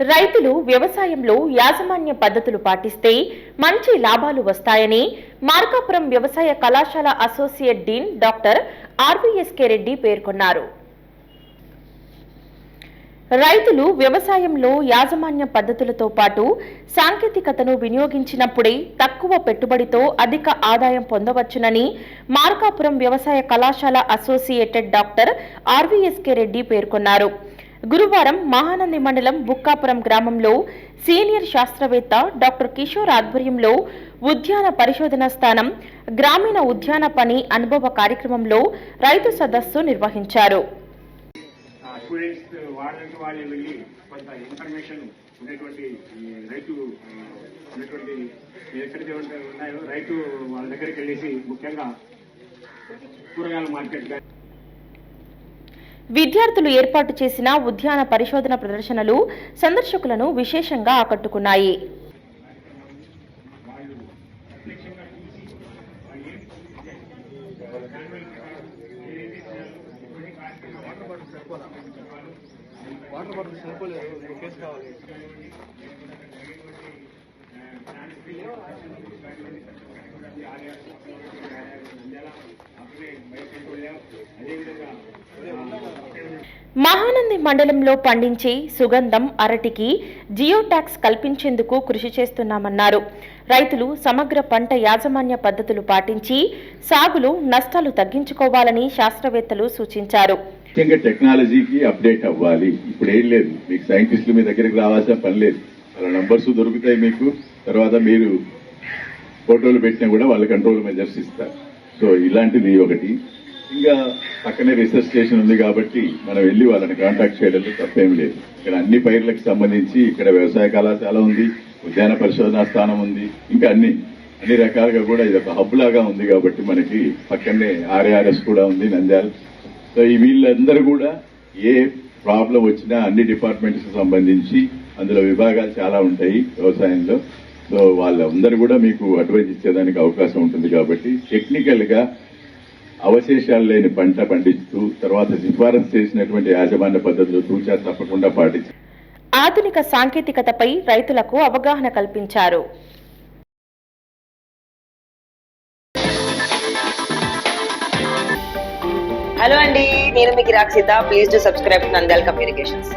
రైతులు వ్యవసాయంలో యాజమాన్య పద్ధతులు పాటిస్తే మంచి లాభాలు వస్తాయని మార్కాపురం వ్యవసాయ కళాశాల associate dean doctor RVSK Reddy పేర్కొన్నారు. రైతులు వ్యవసాయంలో యాజమాన్య పద్ధతులతో పాటు సాంకేతికతను వినియోగించినప్పుడే తక్కువ పెట్టుబడితో అధిక ఆదాయం పొందవచ్చునని మార్కాపురం వ్యవసాయ కళాశాల అసోసియేటెడ్ డాక్టర్ ఆర్వీఎస్కే రెడ్డి పేర్కొన్నారు. గురువారం మహానంది మండలం బుక్కాపురం గ్రామంలో సీనియర్ శాస్త్రవేత్త డాక్టర్ కిషోర్ ఆధ్వర్యంలో ఉద్యాన పరిశోధన స్థానం గ్రామీణ ఉద్యాన పని అనుభవ కార్యక్రమంలో రైతు సదస్సు నిర్వహించారు. ఉన్నటువంటి రైతు ఉన్నటువంటి ఎక్కడైతే ఉన్నాయో రైతు వాళ్ళ దగ్గరికి వెళ్ళేసి ముఖ్యంగా కూరగాయల మార్కెట్ విద్యార్థులు ఏర్పాటు చేసిన ఉద్యాన పరిశోధన ప్రదర్శనలు సందర్శకులను విశేషంగా ఆకట్టుకున్నాయి. వాటర్ బాటిల్ సరిపోలేదు కేసు కావాలి. మహానంది మండలంలో పండించే సుగంధం అరటికి జియో ట్యాక్స్ కల్పించేందుకు కృషి చేస్తున్నామన్నారు. రైతులు సమగ్ర పంట యాజమాన్య పద్ధతులు పాటించి సాగులో నష్టాలు తగ్గించుకోవాలని శాస్త్రవేత్తలు సూచించారు. ముఖ్యంగా టెక్నాలజీకి అప్డేట్ అవ్వాలి. ఇప్పుడు ఏం లేదు. మీకు సైంటిస్టులు మీ దగ్గరికి రావాల్సిన పని లేదు. వాళ్ళ నంబర్స్ దొరుకుతాయి మీకు. తర్వాత మీరు ఫోటోలు పెట్టినా కూడా వాళ్ళ కంట్రోల్ మెజర్స్ ఇస్తారు. సో ఇలాంటిది ఒకటి. ఇంకా పక్కనే రీసెర్చ్ స్టేషన్ ఉంది కాబట్టి మనం వెళ్ళి వాళ్ళని కాంటాక్ట్ చేయడంలో తప్పేం లేదు. ఇక్కడ అన్ని పైర్లకు సంబంధించి ఇక్కడ వ్యవసాయ కళాశాల ఉంది ఉద్యాన పరిశోధనా స్థానం ఉంది ఇంకా అన్ని అన్ని రకాలుగా కూడా ఇది ఒక హబ్ లాగా ఉంది కాబట్టి మనకి పక్కనే ఆర్ఏఆర్ఎస్ కూడా ఉంది నంద్యాల. సో ఈ వీళ్ళందరూ కూడా ఏ ప్రాబ్లం వచ్చినా అన్ని డిపార్ట్మెంట్స్ సంబంధించి అందులో విభాగాలు చాలా ఉంటాయి వ్యవసాయంలో. సో వాళ్ళందరూ కూడా మీకు అడ్వైజ్ ఇచ్చేదానికి అవకాశం ఉంటుంది కాబట్టి టెక్నికల్గా అవశేషాలు లేని పంట పండిస్తూ తర్వాత సిఫారసు చేసినటువంటి యాజమాన్య పద్ధతులు తూచా తప్పకుండా పాటించి ఆధునిక సాంకేతికతపై రైతులకు అవగాహన కల్పించారు. హలో అండి నేను మీకు Rakshita. Please to subscribe Nandyala communications